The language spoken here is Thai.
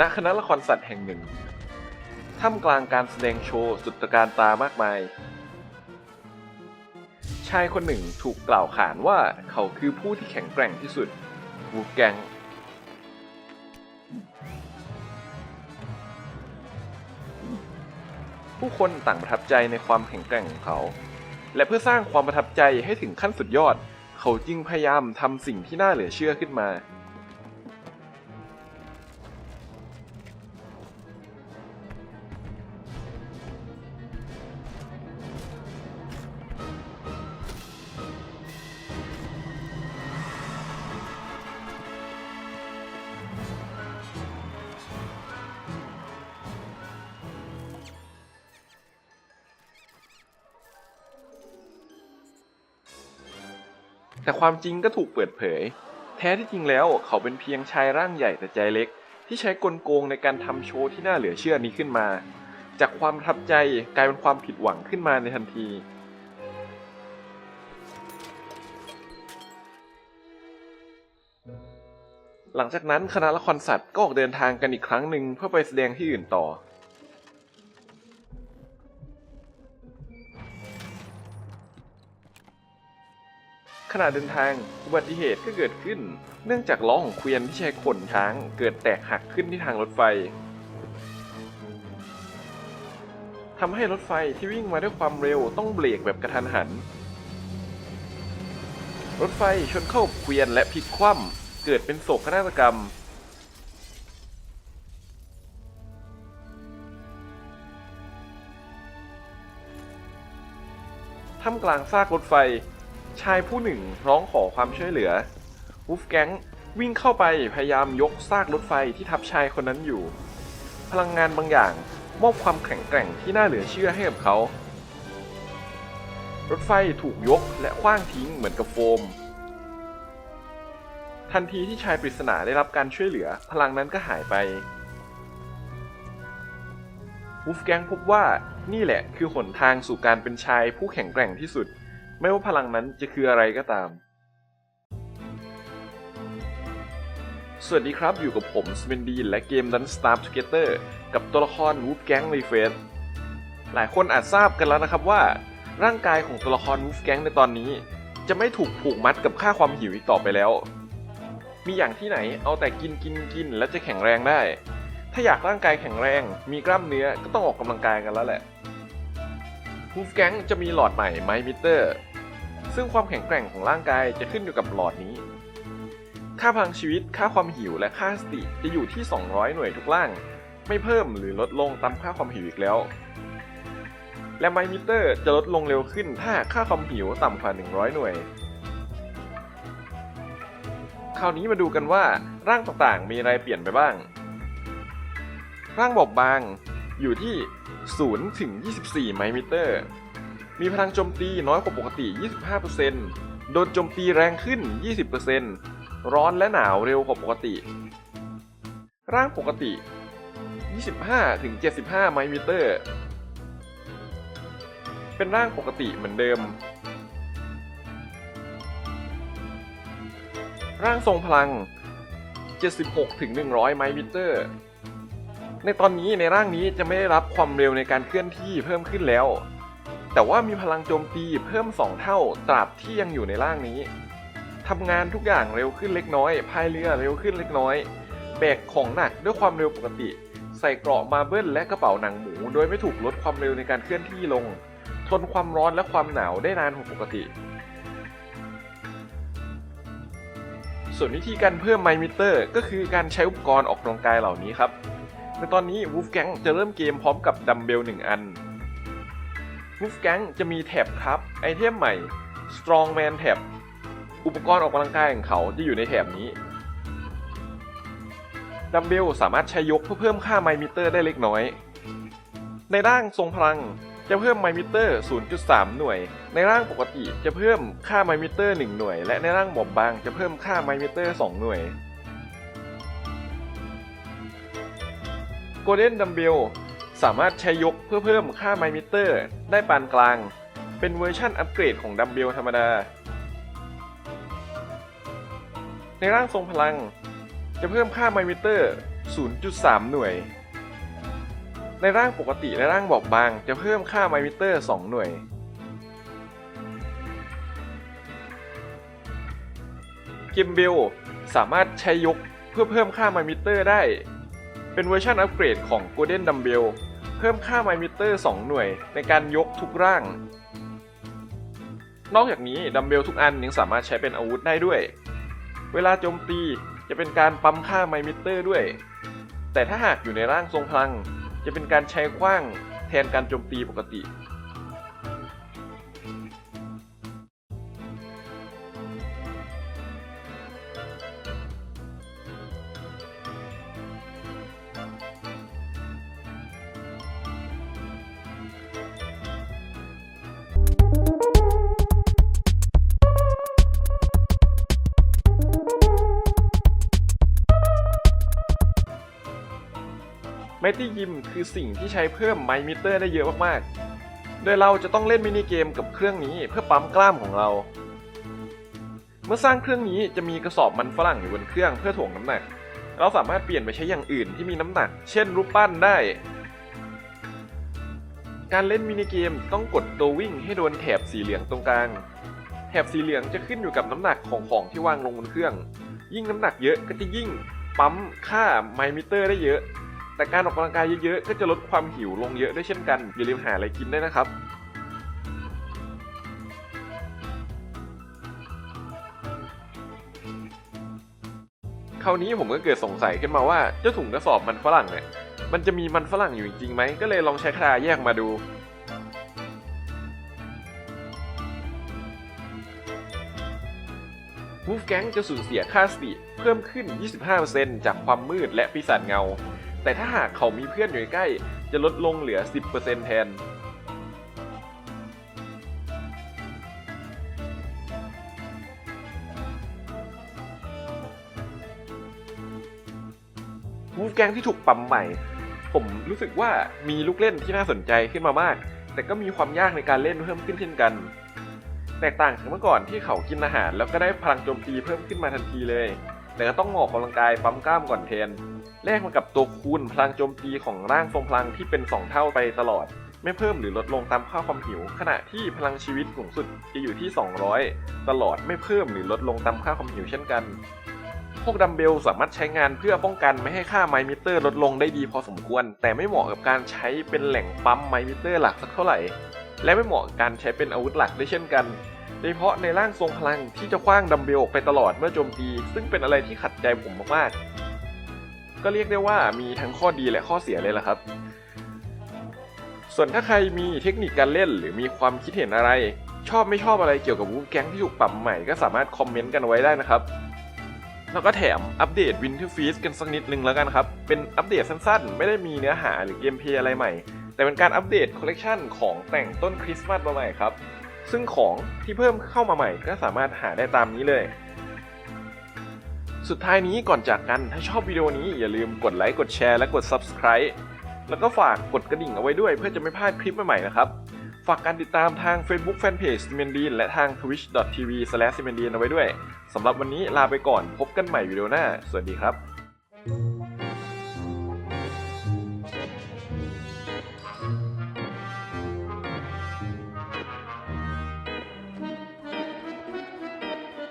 ณคณะละครสัตว์แห่งหนึ่ง ท่ามกลางการแสดงโชว์สุดตระการตามากมาย ชายคนหนึ่งถูกกล่าวขานว่าเขาคือผู้ที่แข็งแกร่งที่สุด วูแกง ผู้คนต่างประทับใจในความแข็งแกร่งของเขา และเพื่อสร้างความประทับใจให้ถึงขั้นสุดยอด เขาจึงพยายามทำสิ่งที่น่าเหลือเชื่อขึ้นมา แต่ความจริงก็ถูกเปิดเผย แท้ที่จริงแล้วเขาเป็นเพียงชายร่างใหญ่แต่ใจเล็ก ที่ใช้กลโกงในการทำโชว์ที่น่าเหลือเชื่อนี้ขึ้นมา จากความประทับใจกลายเป็นความผิดหวังขึ้นมาในทันทีหลังจากนั้นคณะละครสัตว์ก็ออกเดินทางกันอีกครั้งหนึ่งเพื่อไปแสดงที่อื่นต่อ ขณะเดินทางอุบัติเหตุก็เกิดขึ้น เนื่องจากล้อของเกวียนที่ใช้ขนช้าง เกิดแตกหักขึ้นที่ทางรถไฟทำให้รถไฟที่วิ่งมาด้วยความเร็วต้องเบรกแบบกระทันหัน รถไฟชนเข้าเกวียนและพลิกคว่ำเกิดเป็นโศกนาฏกรรมท่ามกลางซากรถไฟ ชายผู้หนึ่งร้องขอความช่วยเหลือวูฟแก๊งวิ่งเข้าไปพยายามยกซากรถไฟที่ทับชายคนนั้นอยู่ พลังงานบางอย่างมอบความแข็งแกร่งที่น่าเหลือเชื่อให้กับเขา รถไฟถูกยกและคว้างทิ้งเหมือนกับโฟม ทันทีที่ชายปริศนาได้รับการช่วยเหลือ พลังนั้นก็หายไปวูฟแกงพบว่านี่แหละคือหนทางสู่การเป็นชายผู้แข็งแกร่งที่สุด ไม่ว่าพลังนั้นจะคืออะไรก็ตาม สวัสดีครับ อยู่กับผมสเปนดีและเกม Dun Starve Together กับตัวละคร Wolf Gang r e f a c e หลายคนอาจทราบกันแล้วนะครับว่า ร่างกายของตัวละคร Wolf Gang ในตอนนี้ จะไม่ถูกผูกมัดกับค่าความหิวอีกต่อไปแล้ว มีอย่างที่ไหนเอาแต่กินกินกินแล้วจะแข็งแรงได้ ถ้าอยากร่างกายแข็งแรง มีกล้ามเนื้อก็ต้องออกกำลังกายกันแล้วแหละ วูฟแก๊งจะมีหลอดใหม่ไมมิเตอร์ ซึ่งความแข็งแกร่งของร่างกายจะขึ้นอยู่กับหลอดนี้ ค่าพลังชีวิต ค่าความหิว และค่าสติจะอยู่ที่ 200 หน่วยทุกล่าง ไม่เพิ่มหรือลดลงตามค่าความหิวอีกแล้ว และไมมิเตอร์จะลดลงเร็วขึ้นถ้าค่าความหิวต่ำกว่า 100 หน่วย คราวนี้มาดูกันว่าร่างต่างๆ มีอะไรเปลี่ยนไปบ้าง ร่างบอบบาง อยู่ที่ 0 ถึง 24 ไมมิเตอร์ มีพลังโจมตีน้อยกว่าปกติ 25%โดนโจมตีแรงขึ้น 20%ร้อนและหนาวเร็วกว่าปกติ ร่างปกติ 25 ถึง 75 ไมมิเตอร์ เป็นร่างปกติเหมือนเดิม ร่างทรงพลัง 76 ถึง 100 ไมมิเตอร์ ในตอนนี้ในร่างนี้จะไม่ได้รับความเร็วในการเคลื่อนที่เพิ่มขึ้นแล้ว แต่ว่ามีพลังโจมตีเพิ่ม 2 เท่าตราบที่ยังอยู่ในร่างนี้ทำงานทุกอย่างเร็วขึ้นเล็กน้อยพายเรือเร็วขึ้นเล็กน้อยแบกของหนักด้วยความเร็วปกติ ใส่เกราะมาเบิลและกระเป๋าหนังหมู โดยไม่ถูกลดความเร็วในการเคลื่อนที่ลง ทนความร้อนและความหนาวได้นานกว่าปกติ ส่วนวิธีการเพิ่มไมมิเตอร์ ก็คือการใช้อุปกรณ์ออกกำลังกายเหล่านี้ครับ ในตอนนี้ Wolfgang จะเริ่มเกมพร้อมกับดัมเบล1อัน Wolfgang จะมีแท็บครับ ไอเทมใหม่ Strongman แท็บอุปกรณ์ออกกำลังกายของเขาจะอยู่ในแถบนี้ ดัมเบลสามารถใช้ยกเพื่อเพิ่มค่าไมมิเตอร์ได้เล็กน้อย ในร่างทรงพลังจะเพิ่มไมมิเตอร์ 0.3 หน่วย ในร่างปกติจะเพิ่มค่าไมมิเตอร์ 1 หน่วย และในร่างบอบบางจะเพิ่มค่าไมมิเตอร์ 2 หน่วย โกลเด้นดัมเบลสามารถใช้ยกเพื่อเพิ่มค่าไมมิเตอร์ ได้ปานกลาง เป็นเวอร์ชันอัปเกรดของดัมเบลธรรมดา ในร่างทรงพลัง จะเพิ่มค่าไมมิเตอร์ 0.3 หน่วย ในร่างปกติและร่างบอบบาง จะเพิ่มค่าไมมิเตอร์ 2 หน่วยกิมเบลสามารถใช้ยกเพื่อเพิ่มค่าไมมิเตอร์ได้ เป็นเวอร์ชันอัปเกรดของ Golden Dumbbell เพิ่มค่าไมมิเตอร์ 2 หน่วยในการยกทุกร่าง นอกจากนี้ดัมเบลทุกอันยังสามารถใช้เป็นอาวุธได้ด้วย เวลาโจมตีจะเป็นการปั๊มค่าไมมิเตอร์ด้วย แต่ถ้าหากอยู่ในร่างทรงพลัง จะเป็นการใช้กว้างแทนการโจมตีปกติ ตี้ยิมคือสิ่งที่ใช้เพิ่มไมมิเตอร์ได้เยอะมากๆ โดยเราจะต้องเล่นมินิเกมกับเครื่องนี้เพื่อปั๊มกล้ามของเรา เมื่อสร้างเครื่องนี้จะมีกระสอบมันฝรั่งอยู่บนเครื่องเพื่อถ่วงน้ำหนัก เราสามารถเปลี่ยนไปใช้อย่างอื่นที่มีน้ำหนัก เช่นรูปปั้นได้ การเล่นมินิเกมต้องกดตัววิ่งให้โดนแถบสีเหลืองตรงกลาง แถบสีเหลืองจะขึ้นอยู่กับน้ำหนักของของที่วางลงบนเครื่อง ยิ่งน้ำหนักเยอะก็จะยิ่งปั๊มค่าไมมิเตอร์ได้เยอะ แต่การออกกำลังกายเยอะๆ ก็จะลดความหิวลงเยอะด้วยเช่นกัน อย่าลืมหาอะไรกินด้วยนะครับคราวนี้ผมก็เกิดสงสัยขึ้นมาว่าเจ้าถุงกระสอบมันฝรั่งเนี่ยมันจะมีมันฝรั่งอยู่จริงไหมก็เลยลองใช้คราแยกมาดูวูฟแก๊งจะสูญเสียค่าสติเพิ่มขึ้น 25%จากความมืดและปีศาจเงา แต่ถ้าหากเขามีเพื่อนอยู่ใกล้ จะลดลงเหลือ 10%แทนวูฟแกงที่ถูกปั๊มใหม่ ผมรู้สึกว่ามีลูกเล่นที่น่าสนใจขึ้นมามาก แต่ก็มีความยากในการเล่นเพิ่มขึ้นเช่นกัน แตกต่างจากเมื่อก่อนที่เขากินอาหาร แล้วก็ได้พลังโจมตีเพิ่มขึ้นมาทันทีเลย แต่ก็ต้องออกกำลังกายปั๊มกล้ามก่อนเทน แลกมากับตัวคูณพลังโจมตีของร่างทรงพลังที่เป็น 2 เท่าไปตลอด ไม่เพิ่มหรือลดลงตามค่าความหิว ขณะที่พลังชีวิตสูงสุดจะอยู่ที่ 200 ตลอดไม่เพิ่มหรือลดลงตามค่าความหิวเช่นกัน พวกดัมเบลสามารถใช้งานเพื่อป้องกันไม่ให้ค่าไมมิเตอร์ลดลงได้ดีพอสมควร แต่ไม่เหมาะกับการใช้เป็นแหล่งปั๊มไมมิเตอร์หลักสักเท่าไหร่ และไม่เหมาะกับการใช้เป็นอาวุธหลักด้วยเช่นกันโดยเฉพาะในร่างทรงพลังที่จะคว้างดัมเบลออกไปตลอดเมื่อโจมตี ซึ่งเป็นอะไรที่ขัดใจผมมากๆ ก็เรียกได้ว่ามีทั้งข้อดีและข้อเสียเลยล่ะครับ ส่วนถ้าใครมีเทคนิคการเล่นหรือมีความคิดเห็นอะไร ชอบไม่ชอบอะไรเกี่ยวกับวูฟแก๊งที่ถูกปรับใหม่ก็สามารถคอมเมนต์กันไว้ได้นะครับ แล้วก็แถมอัปเดต Winter Feast กันสักนิดนึงแล้วกันครับ เป็นอัปเดตสั้นๆ ไม่ได้มีเนื้อหาหรือเกมเพลย์อะไรใหม่ แต่เป็นการอัปเดตคอลเลกชันของแต่งต้นคริสต์มาสมาใหม่ครับซึ่งของที่เพิ่มเข้ามาใหม่ก็สามารถหาได้ตามนี้เลย สุดท้ายนี้ก่อนจากกันถ้าชอบวิดีโอนี้อย่าลืมกดไลค์กดแชร์และกด Subscribe แล้วก็ฝากกดกระดิ่งเอาไว้ด้วยเพื่อจะไม่พลาดคลิปใหม่ๆนะครับ ฝากการติดตามทาง Facebook Fanpage ซีเมนดีนและทาง twitch.tv/cmendin เอาไว้ด้วยสำหรับวันนี้ลาไปก่อนพบกันใหม่วิดีโอหน้า สวัสดีครับ